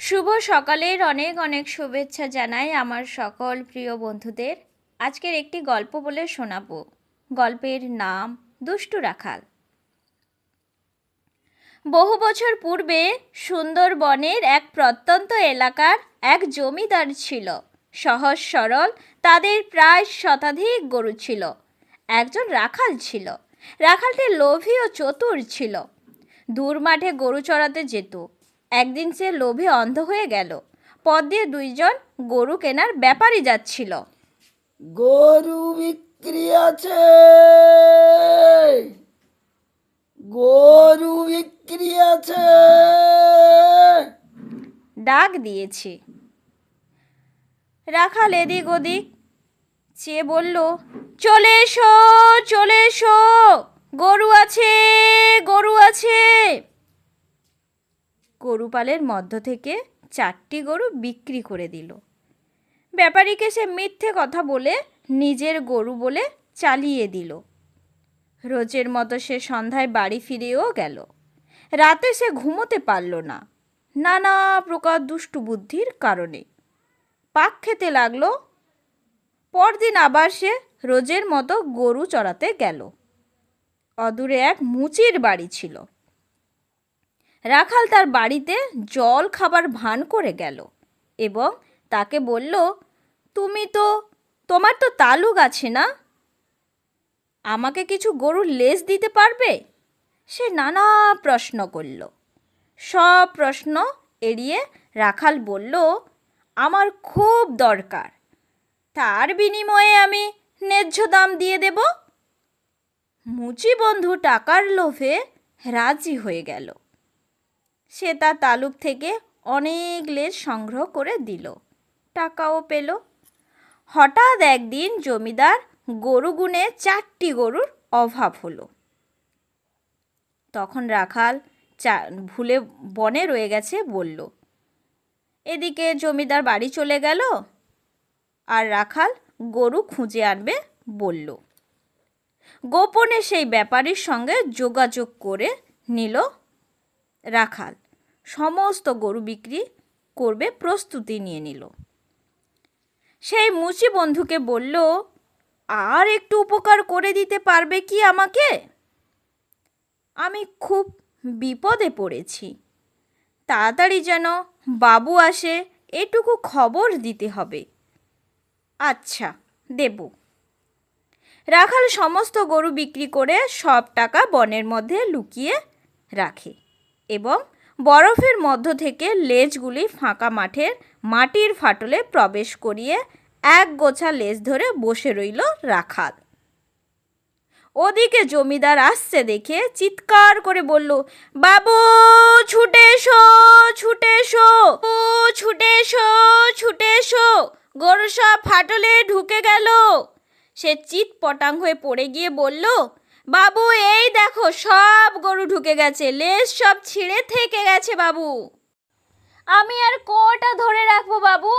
শুভ সকালের অনেক অনেক শুভেচ্ছা জানাই আমার সকল প্রিয় বন্ধুদের। আজকের একটি গল্প বলে শোনাবো। গল্পের নাম দুষ্টু রাখাল। বহু বছর পূর্বে সুন্দরবনের এক প্রত্যন্ত এলাকার এক জমিদার ছিল। সহজ সরল, তাদের প্রায় শতাধিক গরু ছিল। একজন রাখাল ছিল। রাখালটি লোভী ও চতুর ছিল। দূর মাঠে গরু চড়াতে যেত। একদিন সে লোভে অন্ধ হয়ে গেল। পথ দিয়ে দুইজন গরু কেনার ব্যাপারই যাচ্ছিল। গরু বিক্রি আছে। গরু বিক্রি আছে। ডাক দিয়েছে। রাখাল এদিক ওদিক চেয়ে বলল চলে এসো চলে এসো। গরু আছে গরু আছে। গরুপালের মধ্য থেকে চারটি গরু বিক্রি করে দিল। ব্যাপারীকে সে মিথ্যে কথা বলে নিজের গরু বলে চালিয়ে দিল। রোজের মতো সে সন্ধ্যায় বাড়ি ফিরেও গেল। রাতে সে ঘুমোতে পারল না। নানা প্রকার দুষ্টু বুদ্ধির কারণে। পাক খেতে লাগল। পরদিন আবার সে রোজের মতো গরু চড়াতে গেল। অদূরে এক মুচির বাড়ি ছিল। রাখাল তার বাড়িতে জল খাবার ভান করে গেল এবং তাকে বলল, তুমি তো, তোমার তো তালুক আছে না? আমাকে কিছু গরুর লেজ দিতে পারবে? সে নানা প্রশ্ন করল। সব প্রশ্ন এড়িয়ে রাখাল বলল, আমার খুব দরকার। তার বিনিময়ে আমি ন্যায্য দাম দিয়ে দেব? মুচি বন্ধু টাকার লোভে রাজি হয়ে গেল। সে তার তালুক থেকে অনেক লেজ সংগ্রহ করে দিল। টাকাও পেল। হঠাৎ একদিন জমিদার গরু গুনে চারটি গরুর অভাব হলো। তখন রাখাল চা, ভুলে বনে রয়ে গেছে বলল, এদিকে জমিদার বাড়ি চলে গেল? আর রাখাল, গরু খুঁজে আনবে? বলল। গোপনে সেই ব্যাপারীর সঙ্গে যোগাযোগ করে নিল রাখাল। সমস্ত গরু বিক্রি করবে প্রস্তুতি নিয়ে নিল। সেই মুচি বন্ধুকে বলল, আর একটু উপকার করে দিতে পারবে কি আমাকে? আমি খুব বিপদে পড়েছি। তাড়াতাড়ি যেন বাবু আসে, এটুকু খবর দিতে হবে। আচ্ছা দেব। রাখাল সমস্ত গরু বিক্রি করে সব টাকা বনের মধ্যে লুকিয়ে রাখে। এবং বরফের মধ্য থেকে লেজগুলি ফাঁকা মাঠের মাটির ফাটলে প্রবেশ করিয়ে এক গোছা লেজ ধরে বসে রইল রাখাল। ওদিকে জমিদার আসছে দেখে চিৎকার করে বলল, বাবু, ছুটে এসো ছুটে এসো ছুটে এসো ছুটে এসো। গরু সব ফাটলে ঢুকে গেল। সে চিৎ পটাং হয়ে পড়ে গিয়ে বলল বাবু, এই দেখো, সব গরু ঢুকে গেছে, লেজ সব ছিঁড়ে থেকে গেছে বাবু। আমি আর কটা ধরে রাখব বাবু?